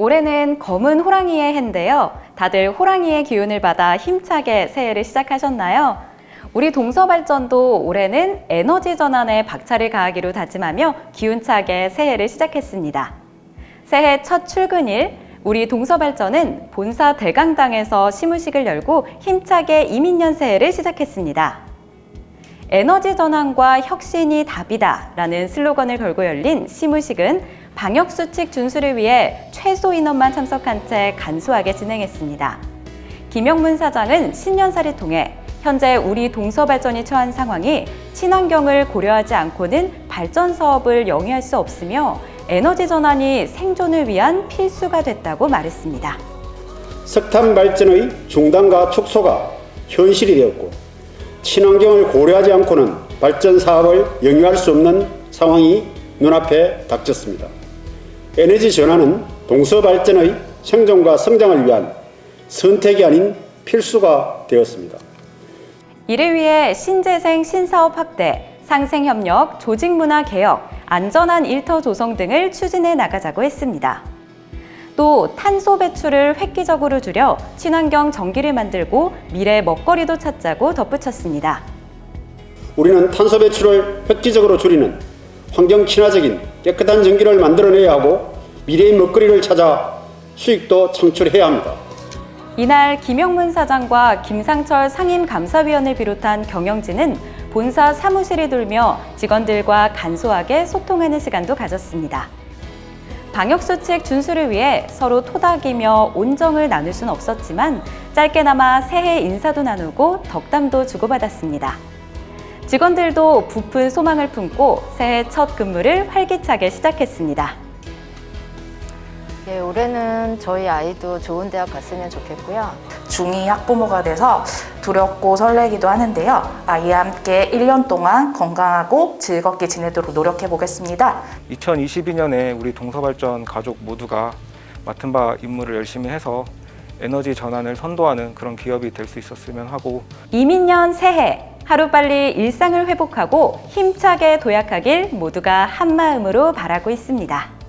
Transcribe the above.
올해는 검은 호랑이의 해인데요. 다들 호랑이의 기운을 받아 힘차게 새해를 시작하셨나요? 우리 동서발전도 올해는 에너지 전환에 박차를 가하기로 다짐하며 기운차게 새해를 시작했습니다. 새해 첫 출근일, 우리 동서발전은 본사 대강당에서 시무식을 열고 힘차게 이민년 새해를 시작했습니다. 에너지 전환과 혁신이 답이다 라는 슬로건을 걸고 열린 시무식은 방역수칙 준수를 위해 최소 인원만 참석한 채 간소하게 진행했습니다. 김영문 사장은 신년사를 통해 현재 우리 동서 발전이 처한 상황이 친환경을 고려하지 않고는 발전 사업을 영위할 수 없으며 에너지 전환이 생존을 위한 필수가 됐다고 말했습니다. 석탄 발전의 중단과 축소가 현실이 되었고 친환경을 고려하지 않고는 발전 사업을 영위할 수 없는 상황이 눈앞에 닥쳤습니다. 에너지 전환은 동서 발전의 생존과 성장을 위한 선택이 아닌 필수가 되었습니다. 이를 위해 신재생 신사업 확대, 상생 협력, 조직 문화 개혁, 안전한 일터 조성 등을 추진해 나가자고 했습니다. 또 탄소 배출을 획기적으로 줄여 친환경 전기를 만들고 미래 먹거리도 찾자고 덧붙였습니다. 우리는 탄소 배출을 획기적으로 줄이는 환경 친화적인 깨끗한 전기를 만들어내야 하고 미래의 먹거리를 찾아 수익도 창출해야 합니다. 이날 김영문 사장과 김상철 상임감사위원을 비롯한 경영진은 본사 사무실을 돌며 직원들과 간소하게 소통하는 시간도 가졌습니다. 방역수칙 준수를 위해 서로 토닥이며 온정을 나눌 순 없었지만 짧게나마 새해 인사도 나누고 덕담도 주고받았습니다. 직원들도 부푼 소망을 품고 새해 첫 근무를 활기차게 시작했습니다. 예, 올해는 저희 아이도 좋은 대학 갔으면 좋겠고요. 중2 학부모가 돼서 두렵고 설레기도 하는데요. 아이와 함께 1년 동안 건강하고 즐겁게 지내도록 노력해 보겠습니다. 2022년에 우리 동서발전 가족 모두가 맡은 바 임무를 열심히 해서 에너지 전환을 선도하는 그런 기업이 될 수 있었으면 하고 이민년 새해 하루빨리 일상을 회복하고 힘차게 도약하길 모두가 한마음으로 바라고 있습니다.